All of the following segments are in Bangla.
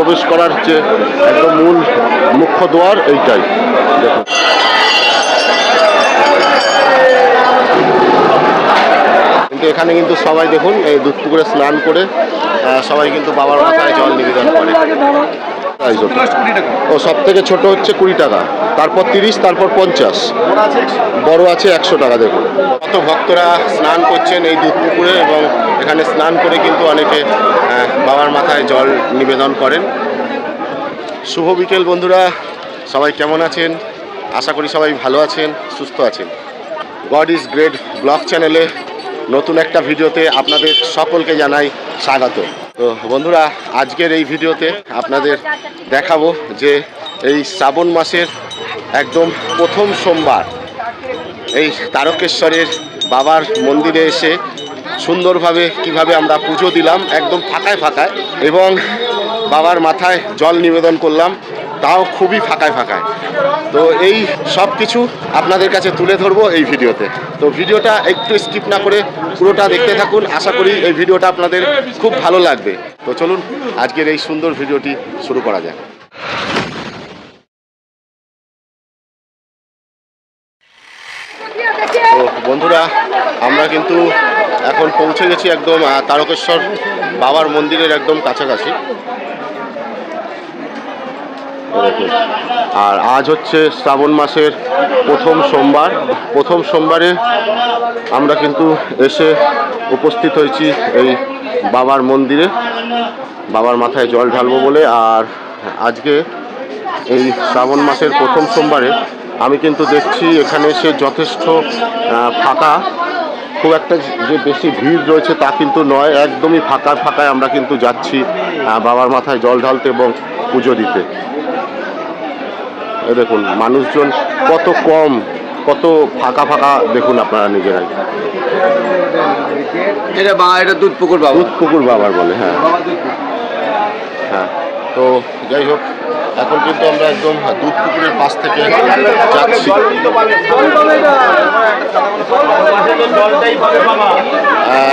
প্রবেশ করার যে একদম মূল মুখ্য দ্বার এইটাই। দেখুন। কিন্তু এখানে কিন্তু সবাই দেখুন, এই দুধ পুকুরে স্নান করে সবাই কিন্তু বাবার মাথায় জল নিবেদন করে। ওটা। ও সব থেকে ছোট হচ্ছে কুড়ি টাকা। তারপর তিরিশ তারপর পঞ্চাশ। বড় আছে একশো। টাকা দেখুন। কত ভক্তরা স্নান করছেন এই দুধ পুকুরে এবং এখানে স্নান করে কিন্তু অনেকে বাবার মাথায় জল নিবেদন করেন। শুভ বিকেল বন্ধুরা। সবাই কেমন আছেন? আশা করি সবাই ভালো আছেন সুস্থ আছেন। গড ইজ গ্রেট ব্লগ চ্যানেলে নতুন একটা ভিডিওতে আপনাদের সকলকে জানাই স্বাগত। তো বন্ধুরা, আজকের এই ভিডিওতে আপনাদের দেখাবো যে এই শ্রাবণ মাসের একদম প্রথম সোমবার এই তারকেশ্বরের বাবার মন্দিরে এসে সুন্দরভাবে কীভাবে আমরা পুজো দিলাম, একদম ফাঁকায় ফাঁকায় এবং বাবার মাথায় জল নিবেদন করলাম। তাও খুবই ফাঁকায় ফাঁকায়। তো এই সব কিছু আপনাদের কাছে তুলে ধরবো এই ভিডিওতে। তো ভিডিওটা একটু স্কিপ না করে পুরোটা দেখতে থাকুন। আশা করি এই ভিডিওটা আপনাদের খুব ভালো লাগবে। তো চলুন, আজকের এই সুন্দর ভিডিওটি শুরু করা যাক। বন্ধুরা, আমরা কিন্তু এখন পৌঁছে গেছি একদম তারকেশ্বর বাবার মন্দিরের একদম কাছাকাছি। আর আজ হচ্ছে শ্রাবণ মাসের প্রথম সোমবার। প্রথম সোমবারে আমরা কিন্তু এসে উপস্থিত হয়েছি এই বাবার মন্দিরে। বাবার মাথায় জল ঢালবো বলে। আর আজকে এই শ্রাবণ মাসের প্রথম সোমবারে আমি কিন্তু দেখছি এখানে এসে যথেষ্ট ফাঁকা। খুব একটা যে বেশি ভিড় রয়েছে তা কিন্তু নয়। একদমই ফাঁকা ফাঁকায় আমরা কিন্তু যাচ্ছি বাবার মাথায় জল ঢালতে এবং পুজো দিতে। দেখুন মানুষজন কত কম কত ফাঁকা ফাঁকা দেখুন আপনারা নিজেরাই। এটা বা এটা দুধ পুকুর বাবু। দুধ পুকুর বাবার বলে হ্যাঁ। হ্যাঁ তো যাই হোক এখন কিন্তু আমরা একদম দুধ পুকুরের পাশ থেকে যাচ্ছি।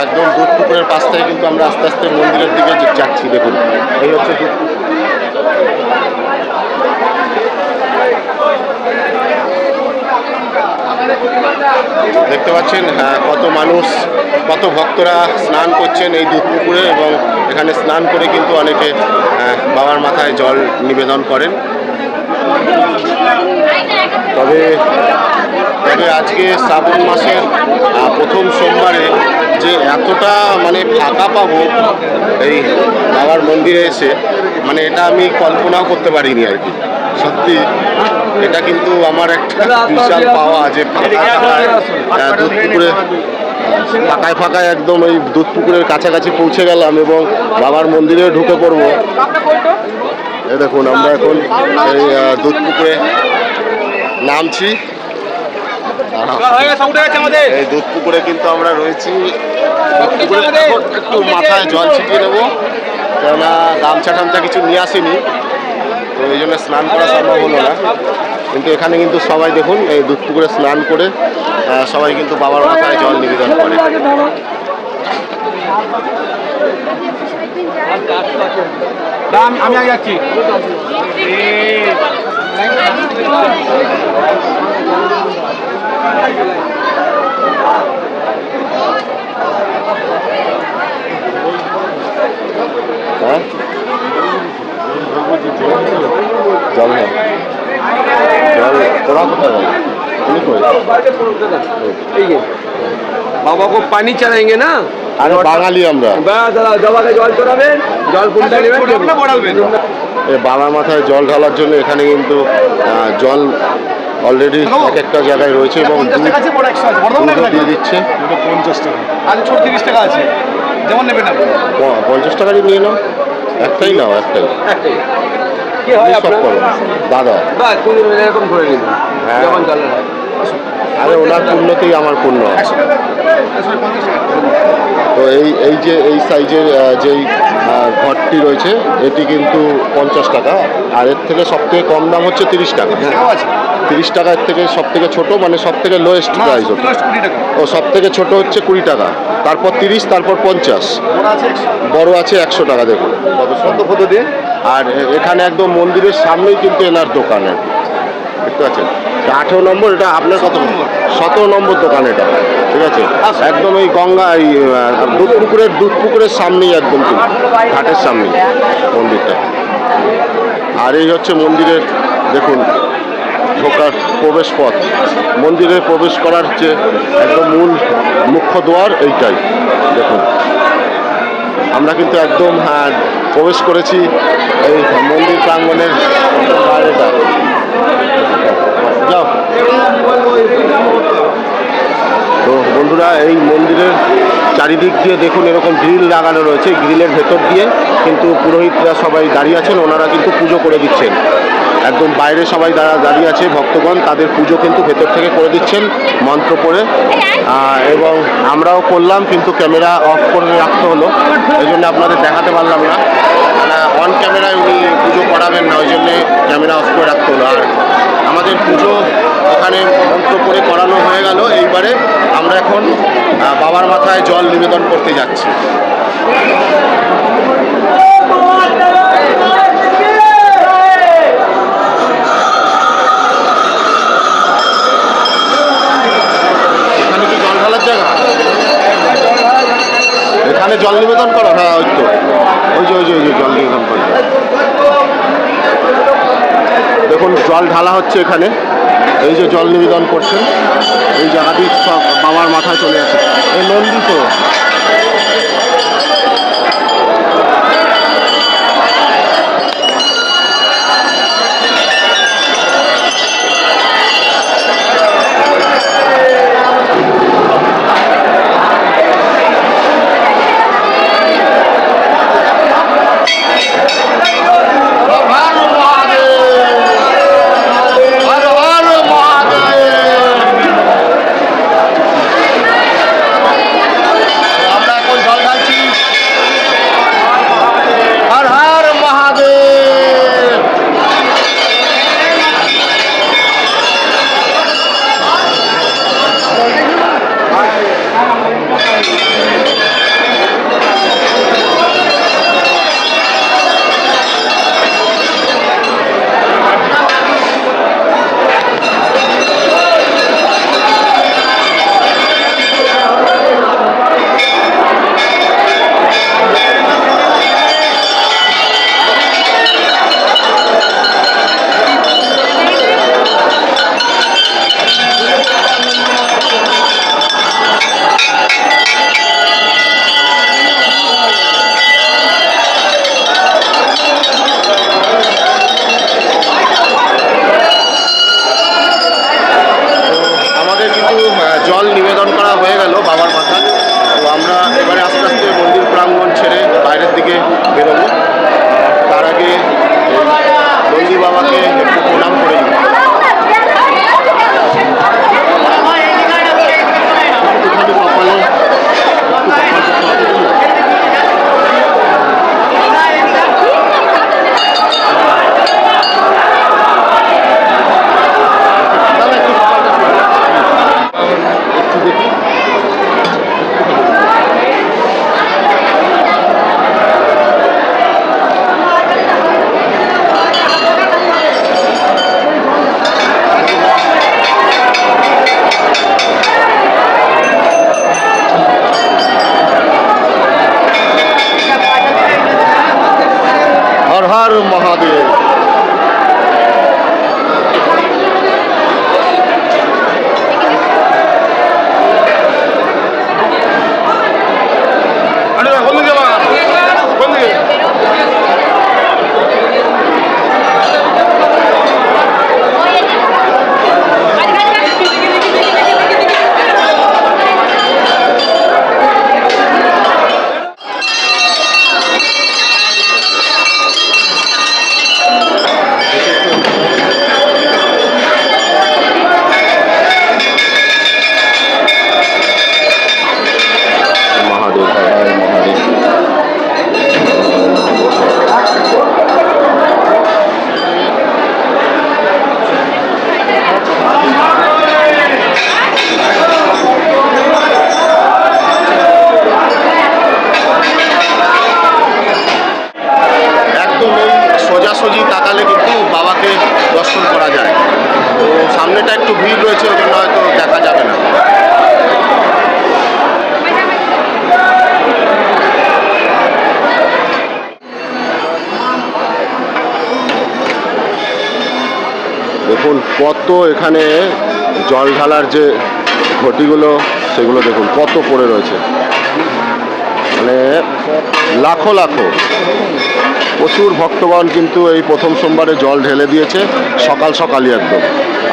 একদম দুধ পুকুরের পাশ থেকে কিন্তু আমরা আস্তে আস্তে মন্দিরের দিকে যে- যাচ্ছি দেখুন। এই হচ্ছে দুধ পুকুর। দেখতে পাচ্ছেন কত মানুষ, কত ভক্তরা স্নান করছেন এই দুধ পুকুরে এবং এখানে স্নান করে কিন্তু অনেকে বাবার মাথায় জল নিবেদন করেন। তবে তবে আজকে শ্রাবণ মাসের প্রথম সোমবারে যে এতটা মানে ফাঁকা পাবো, এই বাবার মন্দিরে এসে মানে এটা আমি কল্পনাও করতে পারিনি আর কি। সত্যি, এটা কিন্তু আমার একটা বিশাল পাওয়া যে দুধ পুকুরে, ফাঁকায় ফাঁকায় একদম এই দুধ পুকুরের কাছাকাছি পৌঁছে গেলাম এবং বাবার মন্দিরে ঢুকে পড়ব। দেখুন আমরা এখন এই দুধ পুকুরে নামছি। এই দুধ পুকুরে কিন্তু আমরা রয়েছি। একটু মাথায় জল ছিটিয়ে নেব কেননা গামছা টামছা কিছু নিয়ে আসিনি। তো এই জন্য স্নান করা সম্ভব হলো না। কিন্তু এখানে কিন্তু সবাই দেখুন এই দুধ পুকুরে স্নান করে সবাই কিন্তু বাবার মাথায় জল নিবেদন করে। আমি আমি আগে যাচ্ছি হ্যাঁ জল নেই জল তোরা কোথায় গেল তুমি কই এই যে বাবা को पानी चढ़ाएंगे ना আরে বাঙালি আমরা। জবাকে জল চড়াবেন জল কোনটা নেবেন এই মাথায় জল ঢালার জন্য এখানে কিন্তু জল অলরেডি এক একটা জায়গায় রয়েছে এবং দিয়ে দিচ্ছে। পঞ্চাশ টাকা। ছোট তিরিশ টাকা আছে। যেমন নেবেন আপনি। প- পঞ্চাশ টাকারই নিয়ে নাও। একটাই নাও একটাই। কি হয় সব আপনার? করো দাদা। এরকম করে নিন হ্যাঁ। যখন জলের হয় আরে ওনার পুণ্যতেই আমার পুণ্য তো এই এই যে এই সাইজের যেই ঘরটি রয়েছে এটি কিন্তু পঞ্চাশ টাকা আর এর থেকে সব থেকে কম দাম হচ্ছে তিরিশ টাকা। আছে। তিরিশ টাকার থেকে সব থেকে ছোট মানে সব থেকে লোয়েস্ট প্রাইস ওটা। ও সব থেকে ছোট হচ্ছে কুড়ি টাকা তারপর তিরিশ তারপর পঞ্চাশ। বড় আছে একশো। টাকা দেখুন। কত ফটো দিয়ে? আর এখানে একদম মন্দিরের সামনেই কিন্তু এনার দোকান আর কি। দেখতে পাচ্ছেন? আঠেরো নম্বর এটা আপনার কত নম্বর? সতেরো নম্বর দোকান এটা ঠিক আছে? একদম এই গঙ্গা এই দুধ পুকুরের দুধ পুকুরের সামনেই একদম ঘাটের সামনেই মন্দিরটা। আর এই হচ্ছে মন্দিরের দেখুন ঢোকার প্রবেশ পথ। মন্দিরে প্রবেশ করার যে একদম মূল মুখ্য দ্বার এইটাই দেখুন। আমরা কিন্তু একদম হ্যাঁ, প্রবেশ করেছি এই মন্দির প্রাঙ্গণের বাইরেটা। যাও। তো বন্ধুরা, এই মন্দিরের চারিদিক দিয়ে দেখুন, এরকম গ্রিল লাগানো রয়েছে। গ্রিলের ভেতর দিয়ে কিন্তু পুরোহিতরা সবাই দাঁড়িয়ে আছেন, ওনারা কিন্তু পুজো করে দিচ্ছেন। একদম বাইরে সবাই দাঁড়া, দাঁড়িয়ে আছে ভক্তগণ, তাদের পুজো কিন্তু ভেতর থেকে করে দিচ্ছেন, মন্ত্র পড়ে। এবং আমরাও করলাম, কিন্তু ক্যামেরা অফ করে রাখতে হলো। এই জন্য আপনাদের দেখাতে পারলাম না। অন ক্যামেরায় উনি পুজো করাবেন না, ওই জন্যে ক্যামেরা অফ করে রাখতে হলো। আর আমাদের পুজো ওখানে মন্ত্র করে করানো হয়ে গেল, এইবারে আমরা এখন বাবার মাথায় জল নিবেদন করতে যাচ্ছি এখানে কি জল ঢালার জায়গা এখানে জল নিবেদন করো হ্যাঁ ওই তো ওই যে ওই যে ওই যে জল নিবেদন করো দেখুন জল ঢালা হচ্ছে এখানে। এই যে জল নিবেদন করছেন। এই জায়গাটি বাবার মাথায় চলে আসে। এই নন্দী হর হর মহাদেব। দেখুন কত এখানে জল ঢালার যে ঘটিগুলো, সেগুলো দেখুন, কত পড়ে রয়েছে। মানে লাখো লাখো। প্রচুর ভক্তগণ কিন্তু এই প্রথম সোমবারে জল ঢেলে দিয়েছে, সকাল সকালই একদম।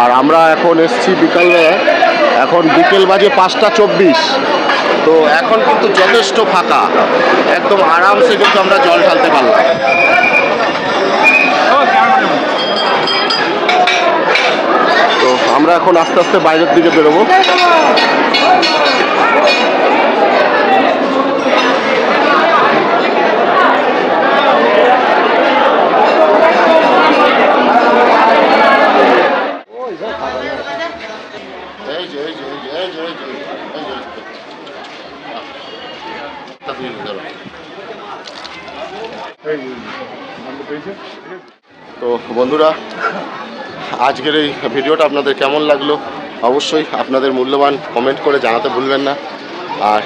আর আমরা এখন এসছি বিকালবেলা এখন বিকেল বাজে পাঁচটা চব্বিশ। তো এখন কিন্তু যথেষ্ট ফাঁকা। একদম আরামসে কিন্তু আমরা জল ঢালতে পারলাম। তো আমরা এখন আস্তে আস্তে বাইরের দিকে বেরোবো। তো বন্ধুরা আজকের এই ভিডিওটা আপনাদের কেমন লাগল? অবশ্যই আপনাদের মূল্যবান কমেন্ট করে জানাতে ভুলবেন না। আর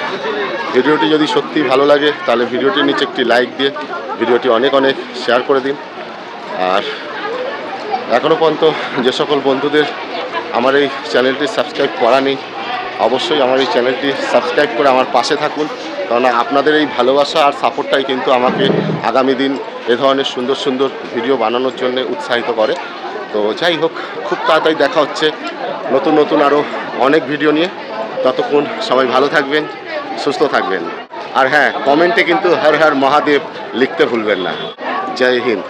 ভিডিওটি যদি সত্যি ভালো লাগে, তাহলে ভিডিওটির নিচে একটি লাইক দিয়ে ভিডিওটি অনেক অনেক শেয়ার করে দিন। আর এখনও পর্যন্ত যে সকল বন্ধুদের আমার এই চ্যানেলটি সাবস্ক্রাইব করা নেই, অবশ্যই আমার এই চ্যানেলটি সাবস্ক্রাইব করে আমার পাশে থাকুন। কেননা আপনাদের এই ভালোবাসা আর সাপোর্টটাই কিন্তু আমাকে আগামী দিন এ ধরনের সুন্দর সুন্দর ভিডিও বানানোর জন্য উৎসাহিত করে। তো যাই হোক, খুব তাড়াতাড়ি দেখা হচ্ছে। নতুন নতুন আরও অনেক ভিডিও নিয়ে। ততক্ষণ সবাই ভালো থাকবেন, সুস্থ থাকবেন। আর হ্যাঁ কমেন্টে কিন্তু হর হর মহাদেব লিখতে ভুলবেন না। জয় হিন্দ।